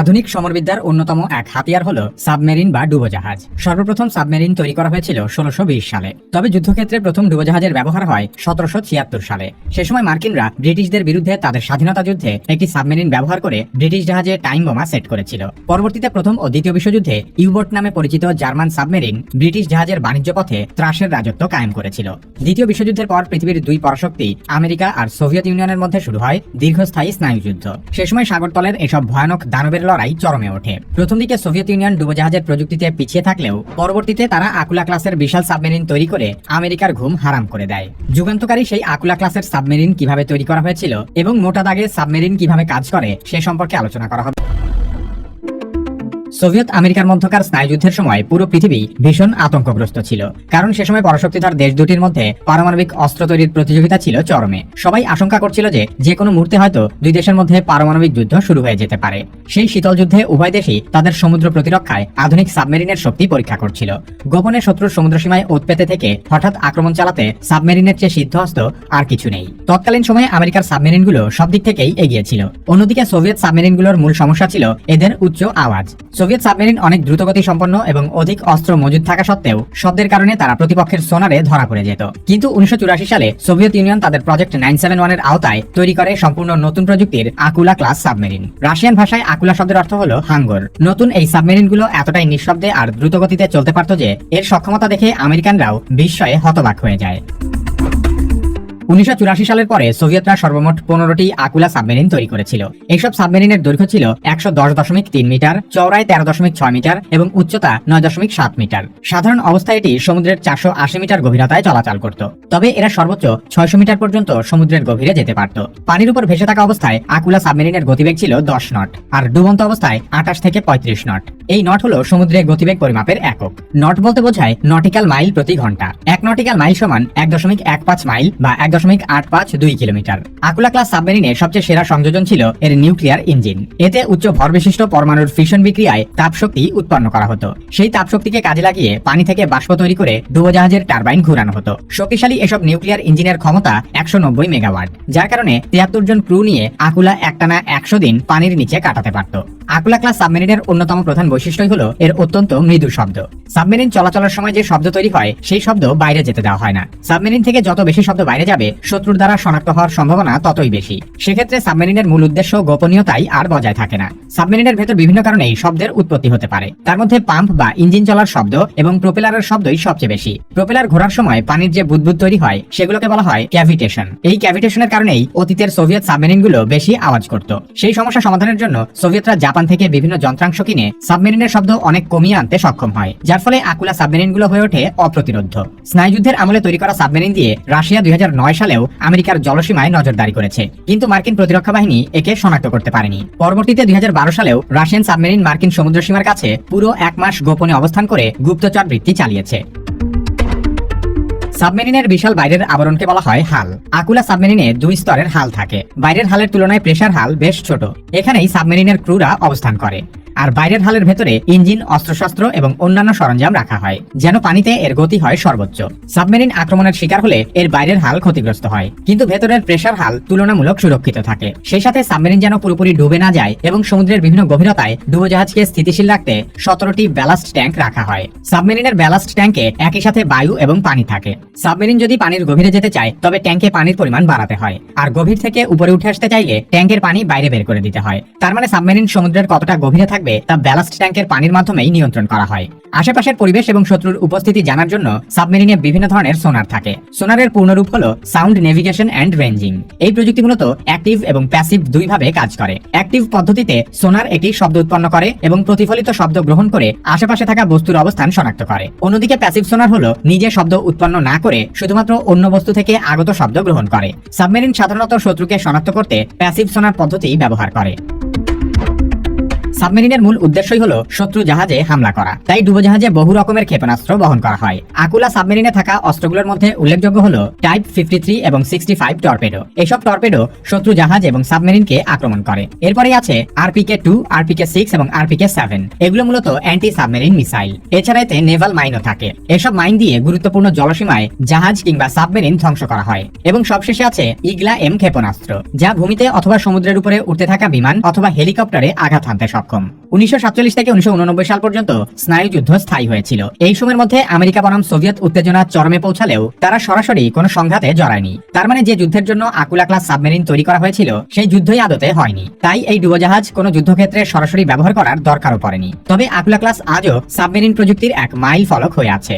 আধুনিক সমরবিদ্যার অন্যতম এক হাতিয়ার হল সাবমেরিন বা ডুবোজাহাজ। সর্বপ্রথম সাবমেরিন তৈরি করা হয়েছিল ষোলোশো সালে। তবে যুদ্ধক্ষেত্রে প্রথম ডুবোজাহাজের ব্যবহার হয় সতেরোশো ছিয়াত্তর সালে। সে সময় মার্কিনরা ব্রিটিশদের বিরুদ্ধে তাদের স্বাধীনতা যুদ্ধে একটি সাবমেরিন ব্যবহার করে ব্রিটিশ জাহাজে টাইম বোমা সেট করেছিল। পরবর্তীতে প্রথম ও দ্বিতীয় বিশ্বযুদ্ধে ইউবোট নামে পরিচিত জার্মান সাবমেরিন ব্রিটিশ জাহাজের বাণিজ্য পথে ত্রাসের রাজত্ব কায়েম করেছিল। দ্বিতীয় বিশ্বযুদ্ধের পর পৃথিবীর দুই পরাশক্তি আমেরিকা আর সোভিয়েত ইউনিয়নের মধ্যে শুরু হয় দীর্ঘস্থায়ী স্নায়ুযুদ্ধ। সে সময় সাগরতলের এসব ভয়ানক দানবের লড়াই চরমে ওঠে। প্রথম দিকে সোভিয়েত ইউনিয়ন ডুবোজাহাজের প্রযুক্তিতে পিছিয়ে থাকলেও পরবর্তীতে তারা আকুলা ক্লাসের বিশাল সাবমেরিন তৈরি করে আমেরিকার ঘুম হারাম করে দেয়। যুগান্তকারী সেই আকুলা ক্লাসের সাবমেরিন কীভাবে তৈরি করা হয়েছিল এবং মোটা দাগে সাবমেরিন কীভাবে কাজ করে সে সম্পর্কে আলোচনা করা হবে। সোভিয়েত আমেরিকার মধ্যকার স্নায়ুযুদ্ধের সময় পুরো পৃথিবী ভীষণ আতঙ্কগ্রস্ত ছিল। কারণ সে সময় পরাশক্তিধর দেশ দুটির মধ্যে পারমাণবিক অস্ত্র তৈরির প্রতিযোগিতা ছিল চরমে। সবাই আশঙ্কা করছিল যে যে কোনো মুহূর্তে হয়তো দুই দেশের মধ্যে পারমাণবিক যুদ্ধ শুরু হয়ে যেতে পারে। সেই শীতল যুদ্ধে উভয় দেশই তাদের সমুদ্র প্রতিরক্ষায় আধুনিক সাবমেরিনের শক্তি পরীক্ষা করছিল। গোপনে শত্রুর সমুদ্রসীমায় উৎপেতে থেকে হঠাৎ আক্রমণ চালাতে সাবমেরিনের চেয়ে সিদ্ধহস্ত আর কিছু নেই। তৎকালীন সময়ে আমেরিকার সাবমেরিনগুলো সব দিক থেকেই এগিয়েছিল অন্যদিকে সোভিয়েত সাবমেরিনগুলোর মূল সমস্যা ছিল এদের উচ্চ আওয়াজ। সোভিয়েত সাবমেরিন অনেক দ্রুতগতি সম্পন্ন এবং অধিক অস্ত্র মজুদ থাকা সত্ত্বেও শব্দের কারণে তারা প্রতিপক্ষের সোনারে ধরা পড়ে যেত। কিন্তু উনিশশো চুরাশি সালে সোভিয়েত ইউনিয়ন তাদের প্রজেক্ট নাইন সেভেন ওয়ানের আওতায় তৈরি করে সম্পূর্ণ নতুন প্রযুক্তির আকুলা ক্লাস সাবমেরিন। রাশিয়ান ভাষায় আকুলা শব্দের অর্থ হলো হাঙ্গর। নতুন এই সাবমেরিনগুলো এতটাই নিঃশব্দে আর দ্রুতগতিতে চলতে পারত যে এর সক্ষমতা দেখে আমেরিকানরাও বিস্ময়ে হতবাক হয়ে যায়। উনিশশো চুরাশি সালের পরে সোভিয়েতরা সর্বমোট পনেরোটি আকুলা সাবমেরিন তৈরি করেছিল। এইসব সাবমেরিনের দৈর্ঘ্য ছিল একশো দশ দশমিক তিন মিটার, চওড়ায় তেরো দশমিক ছয় মিটার এবং উচ্চতা নয় দশমিক সাত মিটার। সাধারণ অবস্থায় এটি সমুদ্রের চারশো আশি মিটার গভীরতায় চলাচল করত। তবে এরা সর্বোচ্চ ছয়শো মিটার পর্যন্ত সমুদ্রের গভীরে যেতে পারত। পানির উপর ভেসে থাকা অবস্থায় আকুলা সাবমেরিনের গতিবেগ ছিল দশ নট আর ডুবন্ত অবস্থায় আঠাশ থেকে পঁয়ত্রিশ নট। এই নট হলো সমুদ্রে গতিবেগ পরিমাপের একক। নট বলতে বোঝায় নটিক্যাল মাইল প্রতি ঘণ্টা। এক নটিক্যাল মাইল সমান এক দশমিক এক পাঁচ মাইল বা এক দশমিক আট পাঁচ দুই কিলোমিটার। আকুলা ক্লাস সাবমেরিনে সবচেয়ে সেরা সংযোজন ছিল এর নিউক্লিয়ার ইঞ্জিন। এতে উচ্চ ভর বিশিষ্ট পরমাণুর ফিশন বিক্রিয়ায় তাপশক্তি উৎপন্ন করা হতো। সেই তাপশক্তিকে কাজে লাগিয়ে পানি থেকে বাষ্প তৈরি করে ডুবোজাহাজের টারবাইন ঘুরানো হতো। শক্তিশালী এসব নিউক্লিয়ার ইঞ্জিনের ক্ষমতা একশো নব্বই মেগাওয়াট, যার কারণে তিয়াত্তর জন ক্রু নিয়ে আকুলা একটানা একশো দিন পানির নিচে কাটাতে পারত। আকুলা ক্লাস সাবমেরিনের অন্যতম প্রধান বৈশিষ্ট্যই হলো এর অত্যন্ত মৃদু শব্দ। সাবমেরিন চলাচলের সময় যে শব্দ তৈরি হয়, সেই শব্দ বাইরে যেতে দেওয়া হয় না। সাবমেরিন থেকে যত বেশি শব্দ বাইরে যাবে, শত্রুর দ্বারা শনাক্ত হওয়ার সম্ভাবনা ততই বেশি। সেক্ষেত্রে সাবমেরিনের মূল উদ্দেশ্য গোপনীয়তাই আর বজায় থাকে না। সাবমেরিনের ভেতর বিভিন্ন কারণেই শব্দের উৎপত্তি হতে পারে। তার মধ্যে পাম্প বা ইঞ্জিন চলার শব্দ এবং প্রোপেলারের শব্দই সবচেয়ে বেশি। প্রোপেলার ঘোরার সময় পানির যে বুদবুদ তৈরি হয়, সেগুলোকে বলা হয় ক্যাভিটেশন এই ক্যাভিটেশনের কারণেই অতীতের সোভিয়েত সাবমেরিনগুলো বেশি আওয়াজ করত। সেই সমস্যা সমাধানের জন্য সোভিয়েতরা জাপান থেকে বিভিন্ন যন্ত্রাংশ কিনে সাবমেরিনের শব্দ অনেক কমিয়ে আনতে সক্ষম হয়, যার ফলে আকুলা সাবমেরিনগুলো হয়ে ওঠে অপ্রতিরোধ স্নায়ুযুদ্ধের আমলে তৈরি করা সাবমেরিন দিয়ে রাশিয়া দুই হাজার নয় সালেও আমেরিকার জলসীমায় নজরদারি করেছে, কিন্তু মার্কিন প্রতিরক্ষা বাহিনী একে শনাক্ত করতে পারেনি। পরবর্তীতে দুই হাজার বারো সালেও রাশিয়ান সাবমেরিন মার্কিন সমুদ্র সীমার কাছে পুরো এক মাস গোপনে অবস্থান করে গুপ্তচর বৃত্তি চালিয়েছে। সাবমেরিনের বিশাল বাইরের আবরণকে বলা হয় হাল। আকুলা সাবমেরিনে দুই স্তরের হাল থাকে। বাইরের হালের তুলনায় প্রেশার হাল বেশ ছোট। এখানেই সাবমেরিনের ক্রুরা অবস্থান করে। আর বাইরের হালের ভেতরে ইঞ্জিন, অস্ত্রশস্ত্র এবং অন্যান্য সরঞ্জাম রাখা হয়, যেন পানিতে এর গতি হয় সর্বোচ্চ। সাবমেরিন আক্রমণের শিকার হলে এর বাইরের হাল ক্ষতিগ্রস্ত হয়, কিন্তু ভেতরের প্রেসার হাল তুলনামূলক সুরক্ষিত থাকে। সেই সাথে সাবমেরিন যেন পুরোপুরি ডুবে না যায় এবং সমুদ্রের বিভিন্ন গভীরতায় ডুবোজাহাজকে স্থিতিশীল রাখতে সতেরোটি ব্যালাস্ট ট্যাঙ্ক রাখা হয়। সাবমেরিনের ব্যালাস্ট ট্যাঙ্কে একই সাথে বায়ু এবং পানি থাকে। সাবমেরিন যদি পানির গভীরে যেতে চায়, তবে ট্যাঙ্কে পানির পরিমাণ বাড়াতে হয়, আর গভীর থেকে উপরে উঠে আসতে চাইলে ট্যাঙ্কের পানি বাইরে বের করে দিতে হয়। তার মানে সাবমেরিন সমুদ্রের কতটা গভীরে থাকবে তা ব্যালাস্ট ট্যাঙ্কের পানির মাধ্যমেই নিয়ন্ত্রণ করা হয়। আশেপাশের পরিবেশ এবং শত্রুর উপস্থিতি জানার জন্য সাবমেরিনে বিভিন্ন ধরনের সোনার থাকে। সোনারের পূর্ণরূপ হলো সাউন্ড নেভিগেশন অ্যান্ড রেঞ্জিং। এই প্রযুক্তি মূলত অ্যাক্টিভ এবং প্যাসিভ দুইভাবে কাজ করে। অ্যাক্টিভ পদ্ধতিতে সোনার একটি শব্দ উৎপন্ন করে এবং প্রতিফলিত শব্দ গ্রহণ করে আশেপাশে থাকা বস্তুর অবস্থান শনাক্ত করে। অন্যদিকে প্যাসিভ সোনার হলো নিজে শব্দ উৎপন্ন না করে শুধুমাত্র অন্য বস্তু থেকে আগত শব্দ গ্রহণ করে। সাবমেরিন সাধারণত শত্রুকে শনাক্ত করতে প্যাসিভ সোনার পদ্ধতি ব্যবহার করে। সাবমেরিনের মূল উদ্দেশ্যই হলো শত্রু জাহাজে হামলা করা। তাই ডুবোজাহাজে বহু রকমের ক্ষেপণাস্ত্র বহন করা হয়। আকুলা সাবমেরিনে থাকা অস্ত্রগুলোর মধ্যে উল্লেখযোগ্য হলো টাইপ ফিফটি থ্রি এবং সিক্সটি ফাইভ টর্পেডো। এসব টর্পেডো শত্রু জাহাজ এবং সাবমেরিনকে আক্রমণ করে। এরপরে আছে আরপিকে টু, আরপিকে সিক্স এবং আরপিকে সেভেন। এগুলো মূলত অ্যান্টি সাবমেরিন মিসাইল। এছাড়া এতে নেভাল মাইনও থাকে। এসব মাইন দিয়ে গুরুত্বপূর্ণ জলসীমায় জাহাজ কিংবা সাবমেরিন ধ্বংস করা হয়। এবং সবশেষে আছে ইগলা এম ক্ষেপণাস্ত্র, যা ভূমিতে অথবা সমুদ্রের উপরে উঠতে থাকা বিমান অথবা হেলিকপ্টারে আঘাত হানতে সক্ষম। সক্ষম উনিশশো সাতচল্লিশ থেকে উনিশশো উননব্বই সাল পর্যন্ত স্নায়ু যুদ্ধ স্থায়ী হয়েছিল। এই সময়ের মধ্যে আমেরিকা বনাম সোভিয়েত উত্তেজনা চরমে পৌঁছালেও তারা সরাসরি কোনো সংঘাতে জড়ায়নি। তার মানে যে যুদ্ধের জন্য আকুলা ক্লাস সাবমেরিন তৈরি করা হয়েছিল, সেই যুদ্ধই আদতে হয়নি। তাই এই ডুবোজাহাজ কোনো যুদ্ধক্ষেত্রে সরাসরি ব্যবহার করার দরকারও পড়েনি। তবে আকুলা ক্লাস আজও সাবমেরিন প্রযুক্তির এক মাইল ফলক হয়ে আছে।